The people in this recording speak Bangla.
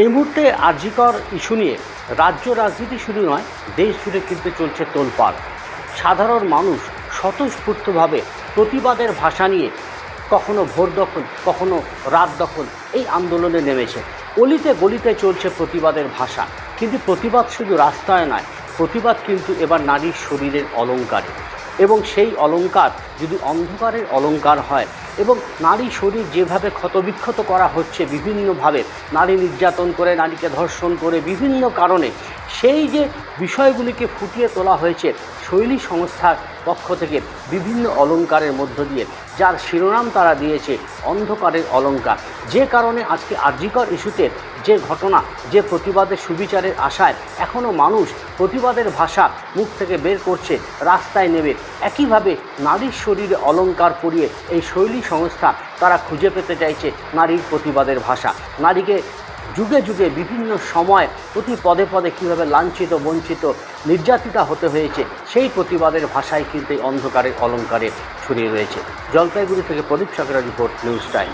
এই মুহূর্তে আর্জিকর ইস্যু নিয়ে রাজ্য রাজনীতি শুধু নয়, দেশ জুড়ে কিন্তু চলছে তোলপাড়। সাধারণ মানুষ স্বতঃস্ফূর্তভাবে প্রতিবাদের ভাষা নিয়ে কখনো ভোর দখল, কখনো রাত দখল এই আন্দোলনে নেমেছে। অলিতে গলিতে চলছে প্রতিবাদের ভাষা। কিন্তু প্রতিবাদ শুধু রাস্তায় নয়, প্রতিবাদ কিন্তু এবার নারীর শরীরের অলঙ্কারে। এবং সেই অলংকার যদি অন্ধকারের অলংকার হয় এবং নারী শরীর যেভাবে ক্ষতবিক্ষত করা হচ্ছে, বিভিন্নভাবে নারী নির্যাতন করে, নারীকে ধর্ষণ করে, বিভিন্ন কারণে সেই যে বিষয়গুলিকে ফুটিয়ে তোলা হয়েছে শৈলী সংস্থার পক্ষ থেকে বিভিন্ন অলংকারের মধ্য দিয়ে, যার শিরোনাম তারা দিয়েছে অন্ধকারের অলংকার যে কারণে আজকে আর্যিকর ইস্যুতে যে ঘটনা, যে প্রতিবাদের সুবিচারের আশায় এখনও মানুষ প্রতিবাদের ভাষা মুখ থেকে বের করছে, রাস্তায় নেবে একইভাবে নারীর শরীরে অলংকার পরিয়ে এই শৈলী সংস্থা তারা খুঁজে পেতে চাইছে নারীর প্রতিবাদের ভাষা। নারীকে যুগে যুগে বিভিন্ন সময় প্রতি পদে পদে কীভাবে লাঞ্ছিত, বঞ্চিত, নির্যাতিতা হতে হয়েছে, সেই প্রতিবাদের ভাষায় কিন্তু এই অন্ধকারের অলঙ্কারে ছড়িয়ে রয়েছে। জলপাইগুড়ি থেকে প্রদীপ সরকারের রিপোর্ট, নিউজ টাইম।